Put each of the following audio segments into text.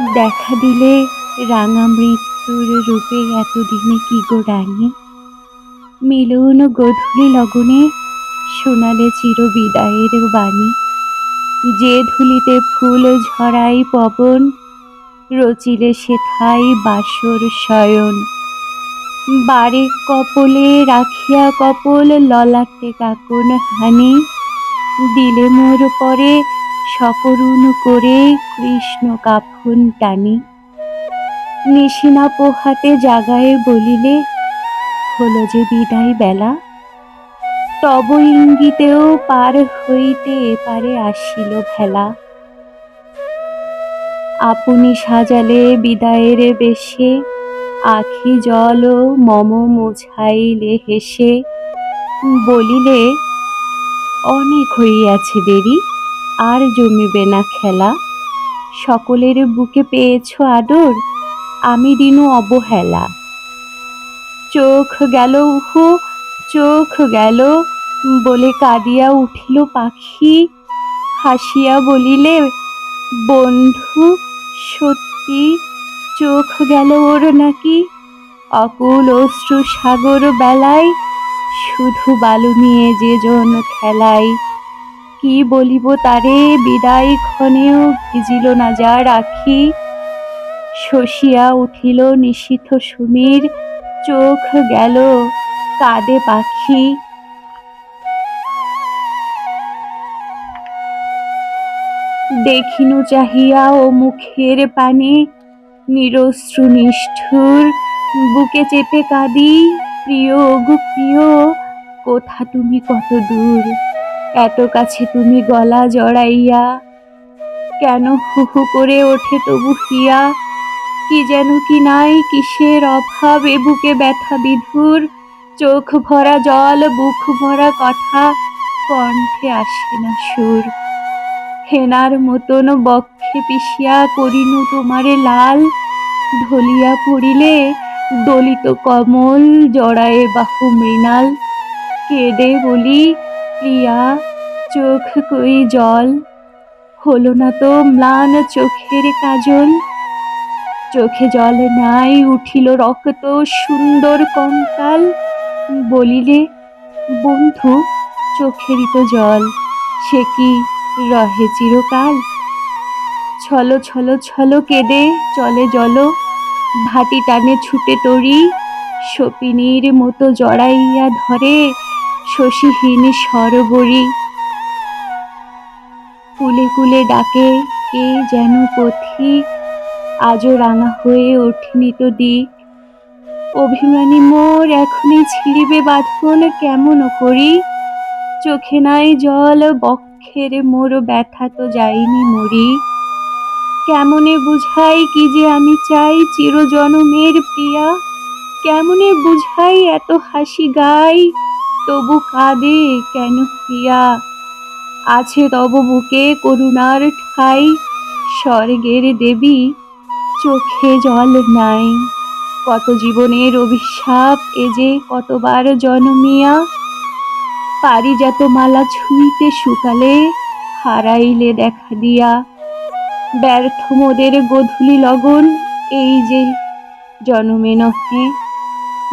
দেখা দিলে রাঙা মৃত্যুর রূপে এতদিনে কি গো রানী? মিলন গধূলি লগনে শোনালে চির বিদায়ের বাণী। যে ধুলিতে ফুল ঝরাই পবন, রচিলে সেথাই বাসর শয়ন। বারে কপলে রাখিয়া কপল ললাটে কাকুন হানি, দিলে মোর পরে সকরুণ করে কৃষ্ণ কাফন টানি। নিশিনা পোহাতে জাগায় বলিলে, হলো যে বিদায় বেলা। তব ইঙ্গিতেও পার হইতে এপারে আসিল ভেলা। আপনি সাজালে বিদায়ের বেশে, আখি জল মম মুছাইলে হেসে, বলিলে, অনেক হইয়াছে দেরি। আর জমিবে না খেলা। সকলের বুকে পেয়েছ আদর, আমি দিনু অবহেলা। চোখ গেল উহু, চোখ গেল, বলে কাঁদিয়া উঠিল পাখি। হাসিয়া বলিলে, বন্ধু, সত্যি চোখ গেল ওর নাকি? অকুল অশ্রু সাগর বেলায় শুধু বালু নিয়ে যে জন খেলায় কি বলিব তারে? বিদায় ক্ষণেও ভিজিল না যা রাখি। শশিয়া উঠিল নিশীথ সুমির। চোখ গেল কাঁদে পাখি। দেখিনু চাহিয়া ও মুখের পানে নিরশ্রু নিষ্ঠুর। বুকে চেপে কাঁদি, প্রিয় গো, প্রিয়, কোথা তুমি কত দূর? এত কাছে তুমি গলা জড়াইয়া, কেন হু হু করে ওঠে তবু হিয়া কি যেন কি নাই কিসের অভাব, এ বুকে ব্যথা বিধুর, চোখ ভরা জল, বুক ভরা কথা, কণ্ঠে আসে না সুর। হেনার মতন বক্ষে পিষিয়া করিনু তোমারে লাল, ঢলিয়া পড়িলে দলিত কমল জড়ায়ে বাহু মৃণাল। কেঁদে বলি প্রিয়া চোখ কই জল? হলো না তো ম্লান চোখের কাজল? চোখে জল নাই, উঠিল রক্ত সুন্দর কঙ্কাল। বলিলে, বন্ধু চোখেরই তো জল, সে কি রহে চিরকাল? ছলো ছলো ছলো কেঁদে চলে জল, ভাটি টানে ছুটে তরি, সপিনীর মতো জড়াইয়া ধরে। শশীহীন সরবরি। কুলে কুলে ডাকে, কে যেন পথিক। আজও রাঙা হয়ে ওঠেনি তো দিক। অভিমানী মোর, এখনই ছিড়িবে বাঁধন কেমন করি? চোখে নাই জল, বক্ষের মোর ব্যথা তো যাইনি মরি। কেমনে বুঝাই কি যে আমি চাই চিরজনমের প্রিয়া? কেমনে বুঝাই এত হাসি গাই? তবু কাঁদে কেন প্রিয়া? আছে তব বুকে করুণার ঠাই, স্বর্গের দেবী চোখে জল নাই। কত জীবনের অভিশাপ এ যে কতবার জন্মিয়া? পারিজাত মালা ছুঁইতে শুকালে হারাইলে দেখা দিয়া। ব্যর্থ মোদের গধূলি লগন, এই যে জনমে নহে।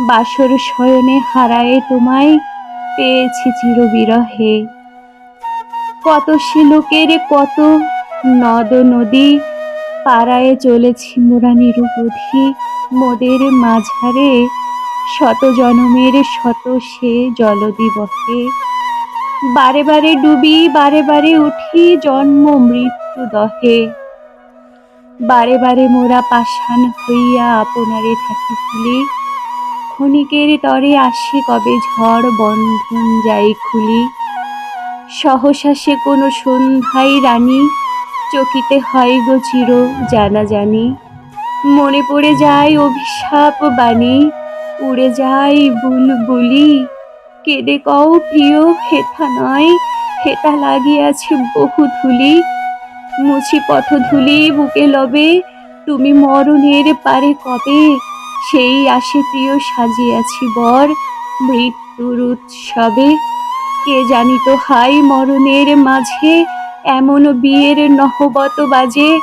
বাসর শয়নে হারায়ে তোমায় পেয়েছি চিরবিরহে। কত সে লোকের কত নদ নদী পাড়ায় চলেছি মোরা নিরুপধি মোদের মাঝারে শত জনমের, শত সে জলদিবহে বারে বারে ডুবি, বারে বারে উঠি জন্ম মৃত্যু দহে। বারে বারে মোরা পাষাণ হইয়া আপনারে থাকি ক্ষণিকের তরে আসে কবে ঝড় বন্ধন যাই খুলি। সহসা সে কোনো সন্ধ্যায় রানী, চকিতে হয় গো চির জানা জানি মনে পড়ে যায় অভিশাপ বাণী, উড়ে যায় বুলবুলি। কেঁদে কও প্রিয়, হেথা নয় হেতা লাগিয়াছে বহু ধুলি। মুছি পথ ধুলি বুকে লবে, তুমি মরণের পারে কবে সেই আসে প্রিয় সাজিয়াছি বর মৃত্যুর উৎসবে। কে জানিত হাই মরণের মাঝে এমন বিয়ের নহবত বাজে।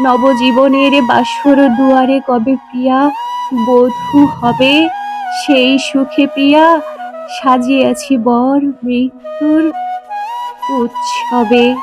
নবজীবনের বাসর দুয়ারে কবে প্রিয়া বধূ হবে? সেই সুখে প্রিয়া সাজিয়াছি বর মৃত্যুর উৎসবে।